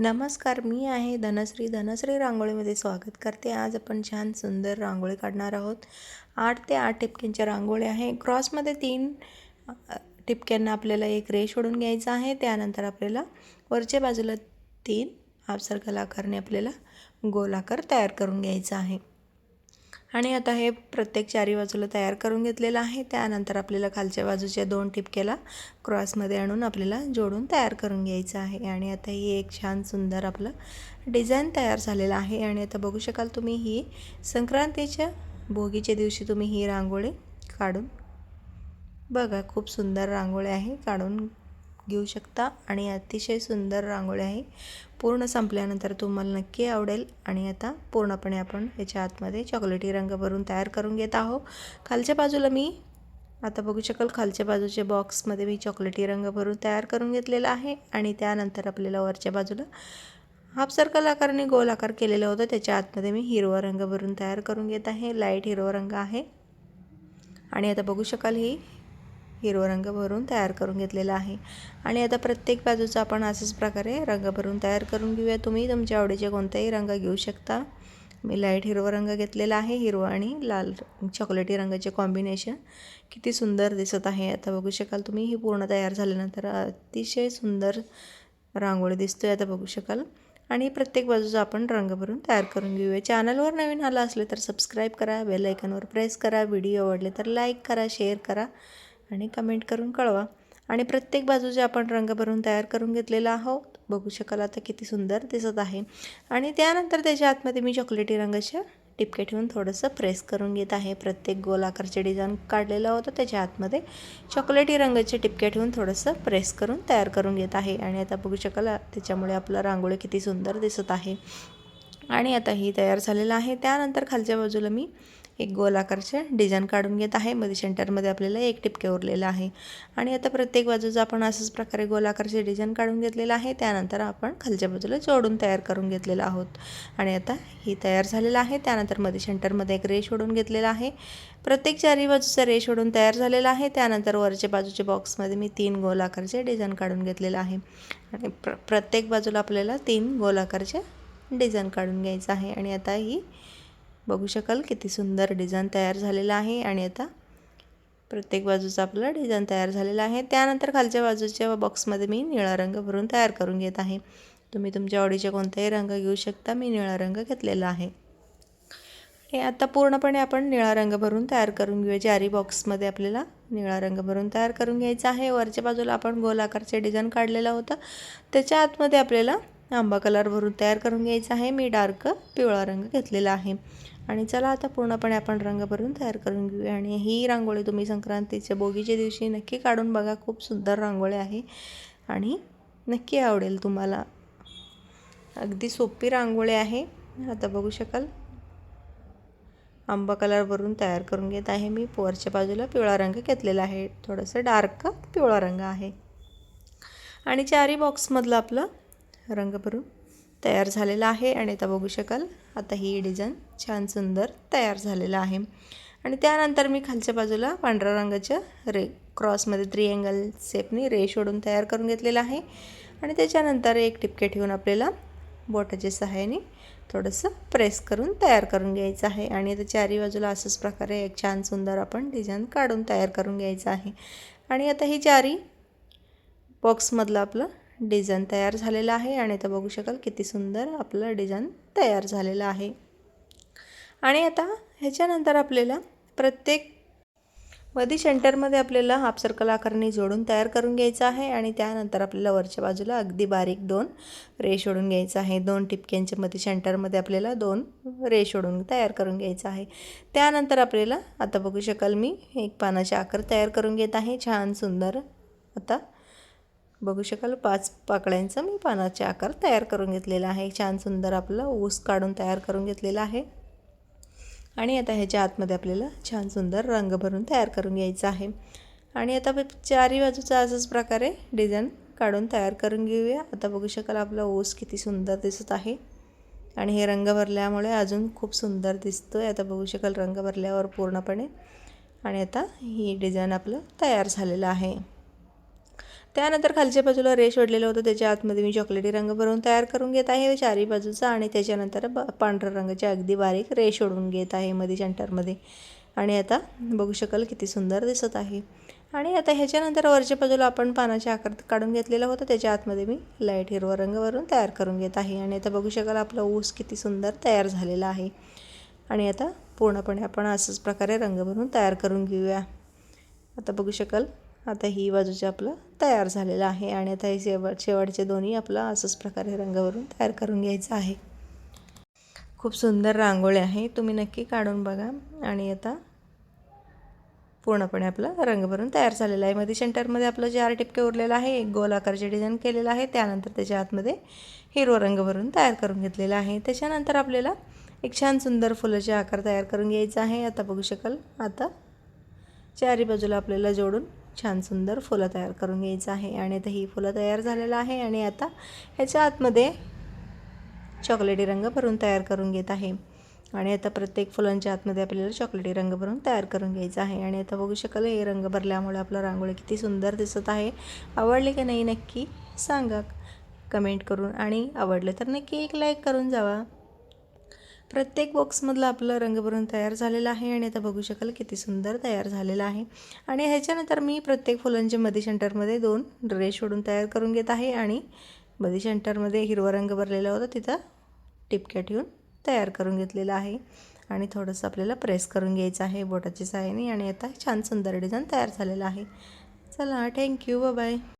नमस्कार मी आहे धनश्री. धनश्री रांगोळीमध्ये स्वागत करते. आज आपण छान सुंदर रांगोळी काढणार आहोत. आठ ते आठ टिपक्यांच्या रांगोळी आहे. क्रॉसमध्ये तीन ठिपक्यांना टिपक्यांना आपल्याला एक रेष ओढून घ्यायचा आहे. त्यानंतर आपल्याला वरच्या बाजूला तीन हाफ सर्कल आकारने आपल्याला गोलाकार तयार करून घ्यायचा आहे. आणि आता हे प्रत्येक चारी बाजूला तयार करून घेतलेलं आहे. त्यानंतर आपल्याला खालच्या बाजूच्या दोन टिपक्याला क्रॉसमध्ये आणून आपल्याला जोडून तयार करून घ्यायचं आहे. आणि आता ही एक छान सुंदर आपलं डिझाईन तयार झालेलं आहे. आणि आता बघू शकाल तुम्ही ही संक्रांतीच्या भोगीच्या दिवशी तुम्ही ही रांगोळी काढून बघा खूप सुंदर रांगोळी आहे. काढून घेऊ शकता आणि अतिशय सुंदर रांगोळी आहे. पूर्ण संपल्यानंतर तुम्हाला नक्की आवडेल आणि आता पूर्णपणे आपण याच्या आतमध्ये चॉकलेटी रंग भरून तयार करून घेत आहोत. खालच्या बाजूला मी आता बघू शकाल खालच्या बाजूच्या बॉक्समध्ये मी चॉकलेटी रंग भरून तयार करून घेतलेला आहे आणि त्यानंतर आपल्याला वरच्या बाजूला हाफ सर्कल आकाराने गोल आकार केलेला होता. त्याच्या आतमध्ये मी हिरवा रंग भरून तयार करून घेत आहे. लाइट हिरवा रंग आहे. आणि आता बघू शकाल ही हिरवा रंग भरून तयार करून घेतलेला आहे. आणि आता प्रत्येक बाजूचा आपण अशाच प्रकारे रंग भरून तयार करून घेऊया. तुम्ही तुमच्या आवडीचे कोणताही रंग घेऊ शकता. मी लाइट हिरवा रंग घेतलेला आहे. हिरवा आणि लाल चॉकलेटी रंगाचे कॉम्बिनेशन किती सुंदर दिसत आहे. आता बघू शकाल तुम्ही. ही पूर्ण तयार झाल्यानंतर अतिशय सुंदर रांगोळी दिसतोय. आता बघू शकाल. आणि प्रत्येक बाजूचा आपण रंग भरून तयार करून घेऊया. चॅनलवर नवीन आला असले तर सबस्क्राईब करा. बेल आयकॉनवर प्रेस करा. व्हिडिओ आवडले तर लाईक करा शेअर करा. आणि कमेंट करून कळवा. आणि प्रत्येक बाजूचे आपण रंग भरून तयार करून घेतलेला आहोत बघू शकाल आता किती सुंदर दिसत आहे. आणि त्यानंतर त्याच्या आतमध्ये मी चॉकलेटी रंगाच्या टिपके ठेवून थोडंसं प्रेस करून घेत आहे. प्रत्येक गोल आकारचे डिझाईन काढलेलं होतं त्याच्या आतमध्ये. चॉकलेटी रंगाचे टिपके ठेवून थोडंसं प्रेस करून तयार करून घेत आहे. आणि आता बघू शकाल त्याच्यामुळे आपलं रांगोळी किती सुंदर दिसत आहे. आणि आता ही तयार झालेलं आहे. त्यानंतर खालच्या बाजूला मी एक गोल आकारचे डिझाईन काढून घेत आहे. मध्ये सेंटरमध्ये आपल्याला एक टिपके उरलेलं आहे. आणि आता प्रत्येक बाजूचा आपण असंच प्रकारे गोल आकारचे डिझाईन काढून घेतलेलं आहे. त्यानंतर आपण खालच्या बाजूला जोडून तयार करून घेतलेलं आहोत. आणि आता ही तयार झालेलं आहे. त्यानंतरमध्ये सेंटरमध्ये एक रेश ओढून घेतलेला आहे. प्रत्येक चारी बाजूचा रेश ओढून तयार झालेला आहे. त्यानंतर वरच्या बाजूच्या बॉक्समध्ये मी तीन गोल आकारचे डिझाईन काढून घेतलेलं आहे. आणि प्र प्रत्येक बाजूला आपल्याला तीन गोल आकारचे डिझाईन काढून घ्यायचं आहे. आणि आता ही बघू शकाल किती सुंदर डिझाईन तयार झालेला आहे. आणि आता प्रत्येक बाजूचा आपला डिझाईन तयार झालेला आहे. त्यानंतर खालच्या बाजूच्या बॉक्समध्ये मी निळा रंग भरून तयार करून घेत आहे. तुम्ही तुमच्या आवडीचे कोणताही रंग घेऊ शकता. मी निळा रंग घेतलेला आहे. हे आता पूर्णपणे आपण निळा रंग भरून तयार करून घेऊया. जारी बॉक्समध्ये आपल्याला निळा रंग भरून तयार करून घ्यायचा आहे. वरच्या बाजूला आपण गोल आकारचे डिझाईन काढलेला होता. त्याच्या आतमध्ये आपल्याला आंबा कलर भरून तयार करून घ्यायचा आहे. मी डार्क पिवळा रंग घेतलेला आहे. आणि चला आता पूर्णपणे आपण रंग भरून तयार करून घेऊया. आणि ही रांगोळी तुम्ही संक्रांतीच्या बोगीच्या दिवशी नक्की काढून बघा. खूप सुंदर रांगोळी आहे. आणि नक्की आवडेल तुम्हाला. अगदी सोपी रांगोळी आहे. आता बघू शकाल. आंबा कलर भरून तयार करून घेत आहे मी. वरच्या बाजूला पिवळा रंग घेतलेला आहे. थोडंसं डार्क पिवळा रंग आहे. आणि चारी बॉक्समधलं आपलं रंग भरून तयार झालेला आहे आणि आता बघू शकाल आता ही डिझाईन छान सुंदर तयार झालेलं आहे. आणि त्यानंतर मी खालच्या बाजूला पांढऱ्या रंगाच्या रे क्रॉसमध्ये त्रिअँगल सेपनी रे शोडून तयार करून घेतलेला आहे. आणि त्याच्यानंतर एक टिपके ठेवून आपल्याला बोटाच्या सहाय्याने थोडंसं प्रेस करून तयार करून घ्यायचं आहे. आणि आता चारी बाजूला असंच प्रकारे एक छान सुंदर आपण डिझाईन काढून तयार करून घ्यायचं आहे. आणि आता ही चारी बॉक्समधलं आपलं डिझाईन तयार झालेलं आहे आणि आता बघू शकाल किती सुंदर आपलं डिझाईन तयार झालेलं आहे. आणि आता ह्याच्यानंतर आपल्याला प्रत्येकमध्ये सेंटरमध्ये आपल्याला हाफ सर्कल आकारणी जोडून तयार करून घ्यायचं आहे आणि त्यानंतर आपल्याला वरच्या बाजूला अगदी बारीक दोन रेश ओढून घ्यायचं आहे. दोन टिपक्यांच्या मध्ये सेंटरमध्ये आपल्याला दोन रेश ओढून तयार करून घ्यायचं आहे. त्यानंतर आपल्याला आता बघू शकाल मी एक पानाचे आकार तयार करून घेत आहे. छान सुंदर आता बघू शकाल पाच पाकळ्यांचा मी पानाचे आकार तयार करून घेतलेला आहे. छान सुंदर आपलं ऊस काढून तयार करून घेतलेला आहे. आणि आता ह्याच्या आतमध्ये आपल्याला छान सुंदर रंग भरून तयार करून घ्यायचं आहे. आणि आता चारी बाजूचा असंच प्रकारे डिझाईन काढून तयार करून घेऊया. आता बघू शकाल आपला ऊस किती सुंदर दिसत आहे. आणि हे रंग भरल्यामुळे अजून खूप सुंदर दिसतो आहे आता बघू शकाल रंग भरल्यावर पूर्णपणे. आणि आता ही डिझाईन आपलं तयार झालेलं आहे. त्यानंतर खालच्या बाजूला रेश ओढलेलं होतं. त्याच्या आतमध्ये मी चॉकलेटी रंग भरून तयार करून घेत आहे. चारी बाजूचा आणि त्याच्यानंतर ब पांढऱ्या रंगाच्या अगदी बारीक रेश ओढून घेत आहे मध्ये. सेंटरमध्ये आणि आता बघू शकाल किती सुंदर दिसत आहे. आणि आता ह्याच्यानंतर वरच्या बाजूला आपण पानाच्या आकार काढून घेतलेला होता. त्याच्या आतमध्ये मी लाइट हिरवा रंग भरून तयार करून घेत आहे. आणि आता बघू शकाल आपला ऊस किती सुंदर तयार झालेला आहे. आणि आता पूर्णपणे आपण असंच प्रकारे रंग भरून तयार करून घेऊया. आता बघू शकाल आता ही बाजूचे आपलं तयार झालेलं आहे आणि आता हे शेवट शेवटचे दोन्ही आपलं असंच प्रकारे रंग भरून तयार करून घ्यायचं आहे. खूप सुंदर रांगोळी आहे. तुम्ही नक्की काढून बघा आणि आता पूर्णपणे आपलं रंग भरून तयार झालेला आहे. मध्ये सेंटरमध्ये आपलं जे आर टिपके उरलेलं आहे एक गोल आकारचे डिझाईन केलेलं आहे. त्यानंतर त्याच्या आतमध्ये हिरवा रंग भरून तयार करून घेतलेला आहे. त्याच्यानंतर आपल्याला एक छान सुंदर फुलाचे आकार तयार करून घ्यायचा आहे. आता बघू शकाल आता चारी बाजूला आपल्याला जोडून छान सुंदर फुलं तयार करून घ्यायचं आहे आणि आता ही फुलं तयार झालेलं आहे आणि आता ह्याच्या आतमध्ये चॉकलेटी रंग भरून तयार करून घेत आहे. आणि आता प्रत्येक फुलांच्या आतमध्ये आपल्याला चॉकलेटी रंग भरून तयार करून घ्यायचा आहे. आणि आता बघू शकाल हे रंग भरल्यामुळे आपलं रांगोळी किती सुंदर दिसत आहे. आवडली की नाही नक्की सांगा. कमेंट करून आणि आवडलं तर नक्की एक लाईक करून जावा. प्रत्येक बॉक्समधलं आपलं रंग भरून तयार झालेलं आहे आणि आता बघू शकाल किती सुंदर तयार झालेलं आहे. आणि ह्याच्यानंतर मी प्रत्येक फुलांचे मधी सेंटरमध्ये दोन ड्रेस शोडून तयार करून घेत आहे आणि मधी सेंटरमध्ये हिरवा रंग भरलेला होता तिथं टिपक्या ठेवून तयार करून घेतलेला आहे. आणि थोडंसं आपल्याला प्रेस करून घ्यायचं आहे बोटाच्या साहाय्याने. आणि आता छान सुंदर डिझाईन तयार झालेलं आहे. चला थँक्यू बाय